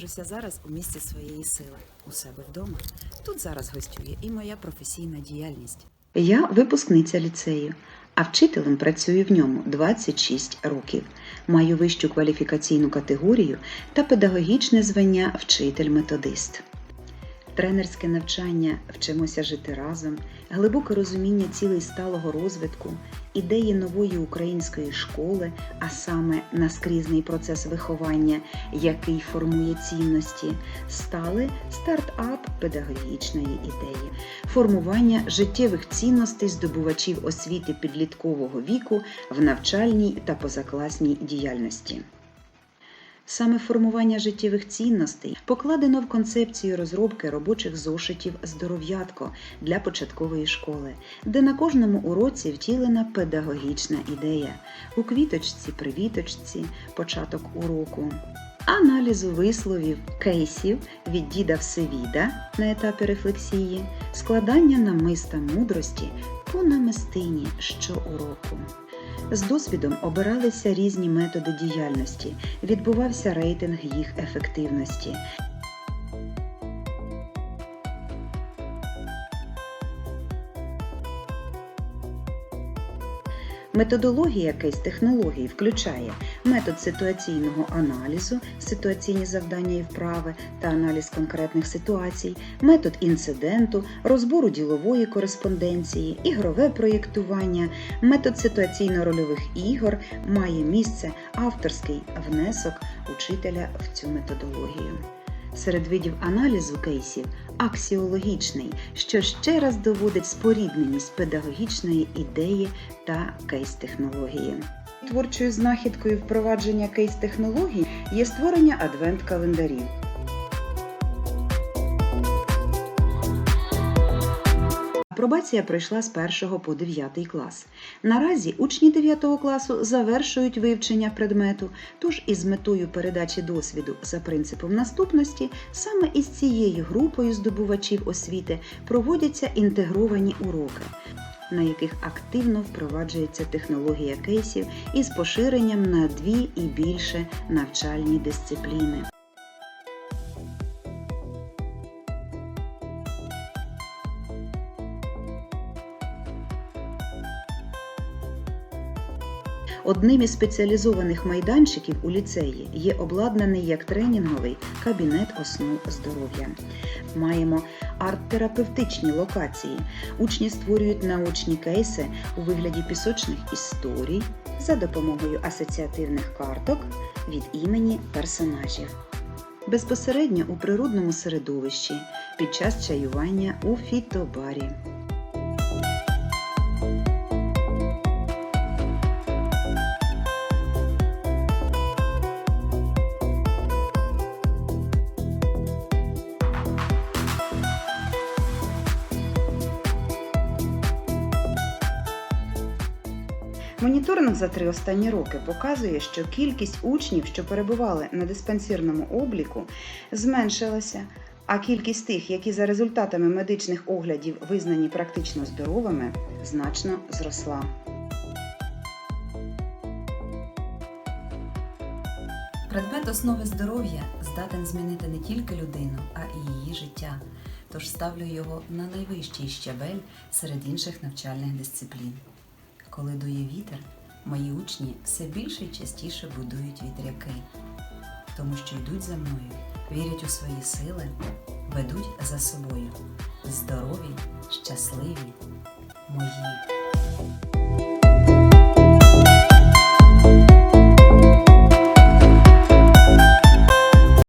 Знаходжуся зараз у місці своєї сили, у себе вдома. Тут зараз гостює і моя професійна діяльність. Я випускниця ліцею, а вчителем працюю в ньому 26 років. Маю вищу кваліфікаційну категорію та педагогічне звання вчитель-методист. Тренерське навчання вчимося жити разом, глибоке розуміння цілей сталого розвитку, ідеї нової української школи, а саме наскрізний процес виховання, який формує цінності, стали стартап педагогічної ідеї, формування життєвих цінностей здобувачів освіти підліткового віку в навчальній та позакласній діяльності. Саме формування життєвих цінностей покладено в концепцію розробки робочих зошитів здоров'ятко для початкової школи, де на кожному уроці втілена педагогічна ідея у квіточці, привіточці, початок уроку. Аналізу висловів кейсів від діда Всевіда на етапі рефлексії, складання намиста мудрості по намистині щоуроку. З досвідом обиралися різні методи діяльності, відбувався рейтинг їх ефективності. Методологія кейс-технологій включає метод ситуаційного аналізу, ситуаційні завдання і вправи та аналіз конкретних ситуацій, метод інциденту, розбору ділової кореспонденції, ігрове проєктування, метод ситуаційно-рольових ігор має місце авторський внесок учителя в цю методологію. Серед видів аналізу кейсів аксіологічний, що ще раз доводить спорідненість педагогічної ідеї та кейс-технології. Творчою знахідкою впровадження кейс-технологій є створення адвент-календарів. Апробація пройшла з 1 по 9 клас. Наразі учні 9 класу завершують вивчення предмету, тож із метою передачі досвіду за принципом наступності саме із цією групою здобувачів освіти проводяться інтегровані уроки, на яких активно впроваджується технологія кейсів із поширенням на дві і більше навчальні дисципліни. Одним із спеціалізованих майданчиків у ліцеї є обладнаний як тренінговий кабінет основ здоров'я. Маємо арт-терапевтичні локації. Учні створюють научні кейси у вигляді пісочних історій за допомогою асоціативних карток від імені персонажів. Безпосередньо у природному середовищі під час чаювання у фітобарі. Моніторинг за три останні роки показує, що кількість учнів, що перебували на диспансерному обліку, зменшилася, а кількість тих, які за результатами медичних оглядів визнані практично здоровими, значно зросла. Предмет основи здоров'я здатен змінити не тільки людину, а і її життя. Тож ставлю його на найвищий щабель серед інших навчальних дисциплін. Коли дує вітер, мої учні все більше і частіше будують вітряки, тому що йдуть за мною, вірять у свої сили, ведуть за собою. Здорові, щасливі, мої.